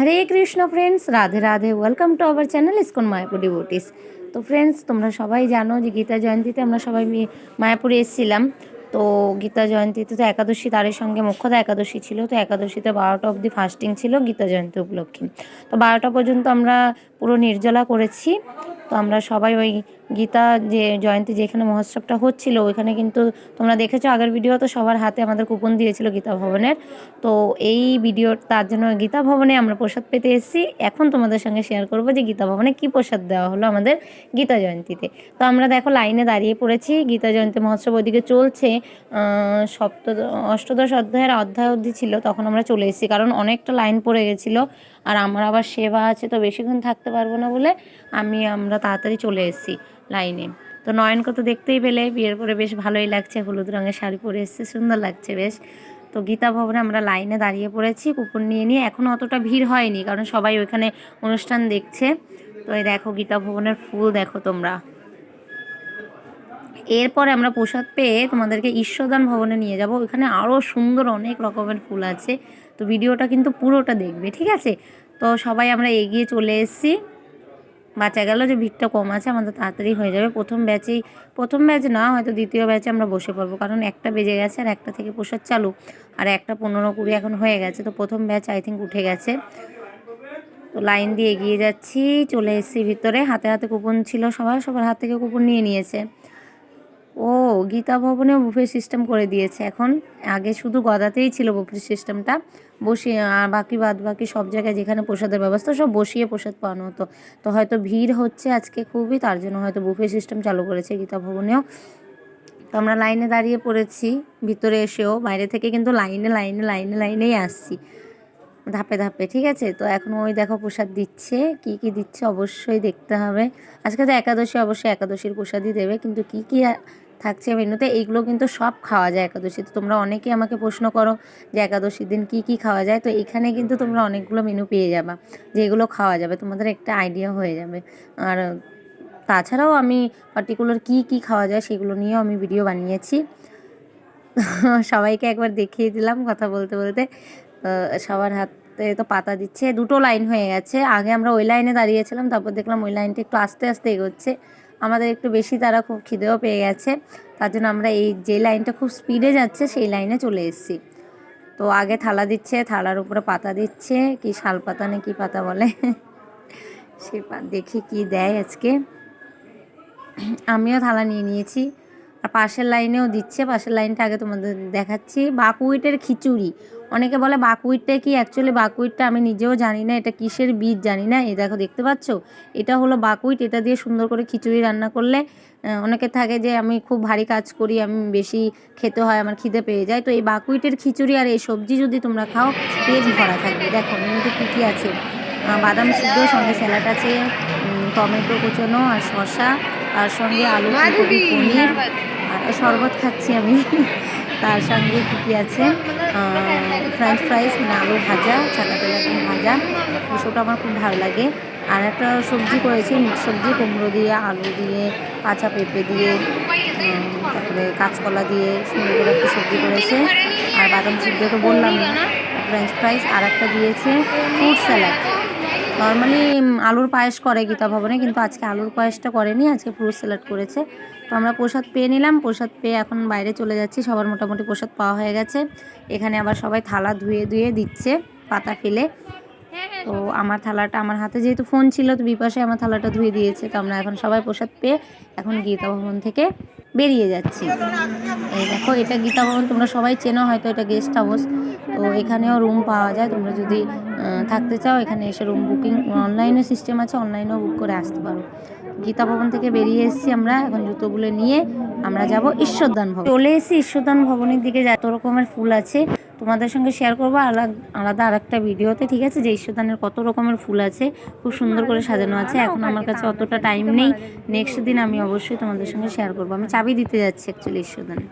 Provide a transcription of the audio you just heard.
Hare Krishna friends Radhe Radhe welcome to our channel ISKCON Mayapur devotees তো friends তোমরা সবাই জানো যে গীতা জয়ন্তীতে আমরা সবাই মায়াপুরে এসেছিলাম। তো গীতা জয়ন্তীতে তো একাদশী তারের সঙ্গে মুখ্যত একাদশী ছিল। তো একাদশীতে বারোটা অবধি ফাস্টিং ছিল গীতা জয়ন্তী উপলক্ষে। তো বারোটা পর্যন্ত আমরা পুরো নির্জলা করেছি। তো আমরা সবাই ওই গীতা যে জয়ন্তী যেখানে মহোৎসবটা হচ্ছিল, ওইখানে কিন্তু তোমরা দেখেছ আগের ভিডিও তো সবার হাতে আমাদের কুপন দিয়েছিল গীতা ভবনের। তো এই ভিডিও তার জন্য গীতা ভবনে আমরা প্রসাদ পেতে এসেছি। এখন তোমাদের সঙ্গে শেয়ার করব যে গীতা ভবনে কী প্রসাদ দেওয়া হলো আমাদের গীতা জয়ন্তীতে। তো আমরা দেখো লাইনে দাঁড়িয়ে পড়েছি, গীতা জয়ন্তী মহোৎসব ওইদিকে চলছে। সপ্ত অষ্টদশ অধ্যায়ের অধ্যায় অবধি ছিল, তখন আমরা চলে এসেছি, কারণ অনেকটা লাইন পড়ে গেছিল। আর আমার আবার সেবা আছে, তো বেশিক্ষণ থাকতে পারব না বলে আমি আমরা তাড়াতাড়ি চলে এসেছি লাইনে। তো নয়নকে তো দেখতেই পেলে, বিয়ের পরে বেশ ভালোই লাগছে, হলুদ রঙের শাড়ি পরে এসছে, সুন্দর লাগছে বেশ। তো গীতা ভবনে আমরা লাইনে দাঁড়িয়ে পড়েছি কুপন নিয়ে নিয়ে এখনও অতটা ভিড় হয়নি, কারণ সবাই ওইখানে অনুষ্ঠান দেখছে। তো এই দেখো গীতা ভবনের ফুল দেখো তোমরা। এরপরে আমরা প্রসাদ পেয়ে তোমাদেরকে ঈশ্বরদান ভবনে নিয়ে যাব। ওখানে আরও সুন্দর অনেক রকমের ফুল আছে। তো ভিডিওটা কিন্তু পুরোটা দেখবে, ঠিক আছে? তো সবাই আমরা এগিয়ে চলে এসেছি। বাঁচা গেল যে ভিড়টা কম আছে, আমাদের তাড়াতাড়ি হয়ে যাবে। প্রথম ব্যাচেই, প্রথম ব্যাচ না, হয়তো দ্বিতীয় ব্যাচে আমরা বসে পড়ব। কারণ একটা বেজে গেছে আর একটা থেকে প্রসাদ চালু। আর একটা পনেরো কুড়ি এখন হয়ে গেছে, তো প্রথম ব্যাচ আই থিঙ্ক উঠে গেছে। তো লাইন দিয়ে এগিয়ে যাচ্ছি, চলে এসেছি ভিতরে। হাতে হাতে কুপন ছিল সবার সবার হাত থেকে কুপন নিয়ে নিয়েছে। ও, গীতা ভবনেও বুফে সিস্টেম করে দিয়েছে। এখন আগে শুধু গদাতেই ছিল বুফে সিস্টেমটা বসিয়ে বাকি বাদ বাকি সব জায়গায় যেখানে প্রসাদের ব্যবস্থা, সব বসিয়ে প্রসাদ পাওয়ানো হতো। তো হয়তো ভিড় হচ্ছে আজকে খুবই, তার জন্য হয়তো বুফে সিস্টেম চালু করেছে গীতা ভবনেও। তো আমরা লাইনে দাঁড়িয়ে পড়েছি, ভিতরে এসেও, বাইরে থেকে কিন্তু লাইনে লাইনে লাইনে, লাইনেই আসছি। ধাপে ধাপে, ঠিক আছে? তো এখন ওই দেখো প্রসাদ দিচ্ছে, কি কি দিচ্ছে অবশ্যই দেখতে হবে। আজকে তো একাদশী, অবশ্যই একাদশীর প্রসাদই দেবে, কিন্তু কি কি থাকছে মেনুতে, এইগুলো কিন্তু সব খাওয়া যায় একাদশীতে। তোমরা অনেকেই আমাকে প্রশ্ন করো যে একাদশীর দিন কি কি খাওয়া যায়, তো এখানে কিন্তু তোমরা অনেকগুলো মেনু পেয়ে যাবা যে এগুলো খাওয়া যাবে, তোমাদের একটা আইডিয়া হয়ে যাবে। আর তাছাড়াও আমি পার্টিকুলার কি কি খাওয়া যায় সেগুলো নিয়েও আমি ভিডিও বানিয়েছি। সবাইকে একবার দেখিয়ে দিলাম কথা বলতে বলতে। সবার হাতে তো পাতা দিচ্ছে, দুটো লাইন হয়ে গেছে। আগে আমরা ওই লাইনে দাঁড়িয়েছিলাম, তারপর দেখলাম ওই লাইনটা একটু আস্তে আস্তে এগোচ্ছে। আমাদের একটু বেশি তারা খুব খিদেও পেয়ে গেছে। তার জন্য আমরা এই যে লাইনটা খুব স্পিডে যাচ্ছে, সেই লাইনে চলে এসেছি। তো আগে থালা দিচ্ছে, থালার উপরে পাতা দিচ্ছে, কি শাল পাতা না কি পাতা বলে? সে দেখি কি দেয় আজকে। আমিও থালা নিয়ে নিয়েছি। আর পাশের লাইনেও দিচ্ছে, পাশের লাইনটা আগে তোমাদের দেখাচ্ছি। বাকুইটের খিচুড়ি। অনেকে বলে বাকুইটটা কি? অ্যাকচুয়ালি বাকুইটটা আমি নিজেও জানি না, এটা কিসের বীজ জানি না। এই দেখো, দেখতে পাচ্ছ? এটা হলো বাকুইট এটা দিয়ে সুন্দর করে খিচুড়ি রান্না করলে অনেকে থাকে যে আমি খুব ভারী কাজ করি, আমি বেশি খেতে হয়, আমার খিদে পেয়ে যায়। তো এই বাকুইটের খিচুড়ি আর এই সবজি যদি তোমরা খাও, পেট ভরা থাকবে। দেখো, মেনুতে কী কী আছে? বাদাম সিদ্ধ, সঙ্গে স্যালাড আছে টমেটো কুচোনো আর শসা। তার সঙ্গে আলু পনির আর শরবত খাচ্ছি আমি। তার সঙ্গে কী কী আছে? ফ্রেঞ্চ ফ্রাইস মানে আলু ভাজা চাকা তেলাপিন ভাজা। এসবটা আমার খুব ভালো লাগে। আর একটা সবজি করেছি মিক্স সবজি কুমড়ো দিয়ে আলু দিয়ে কাঁচা পেঁপে দিয়ে তারপরে কাঁচকলা দিয়ে সুন্দর করে একটা সবজি করেছে। আর বাদাম সিদ্ধ তো বললাম না ফ্রেঞ্চ ফ্রাইস আর একটা দিয়েছে ফ্রুট স্যালাড নর্মালি আলুর পায়েস করে গীতা ভবনে, কিন্তু আজকে আলুর পায়েসটা করেনি, আজকে ফ্রুট স্যালাড করেছে। তো আমরা প্রসাদ পেয়ে নিলাম, প্রসাদ পেয়ে এখন বাইরে চলে যাচ্ছি, সবার মোটামুটি প্রসাদ পাওয়া হয়ে গেছে। এখানে আবার সবাই থালা ধুয়ে ধুয়ে দিচ্ছে, পাতা ফেলে। তো আমার থালাটা আমার হাতে যেহেতু ফোন ছিল, তো বিপাশে আমার থালাটা ধুয়ে দিয়েছে, তো আমরা এখন সবাই প্রসাদ পেয়ে এখন গীতা ভবন থেকে বেরিয়ে যাচ্ছি। এই দেখো, এটা গীতা ভবন, তোমরা সবাই চেনো, হয়তো এটা গেস্ট হাউস তো এখানেও রুম পাওয়া যায়। তোমরা যদি থাকতে চাও, এখানে এসে রুম বুকিং অনলাইনে সিস্টেম আছে অনলাইনেও বুক করে আসতে পারো। গীতা ভবন থেকে বেরিয়ে এসেছি আমরা। এখন জুতোগুলো নিয়ে আমরা যাব ঈশ্বরদান ভবন। চলে এসেছি ঈশ্বরদান ভবনের দিকে। যত রকমের ফুল আছে। তোমাদের সঙ্গে শেয়ার করব আলাদা আলাদা আর একটা ভিডিওতে ঠিক আছে? যে ঈশ্বরদানের কত রকমের ফুল আছে খুব সুন্দর করে সাজানো আছে। এখন আমার কাছে অতটা টাইম নেই। নেক্সট দিন আমি অবশ্যই তোমাদের সঙ্গে শেয়ার করব। আমি চাবি দিতে যাচ্ছি অ্যাকচুয়ালি ঈশ্বরদানে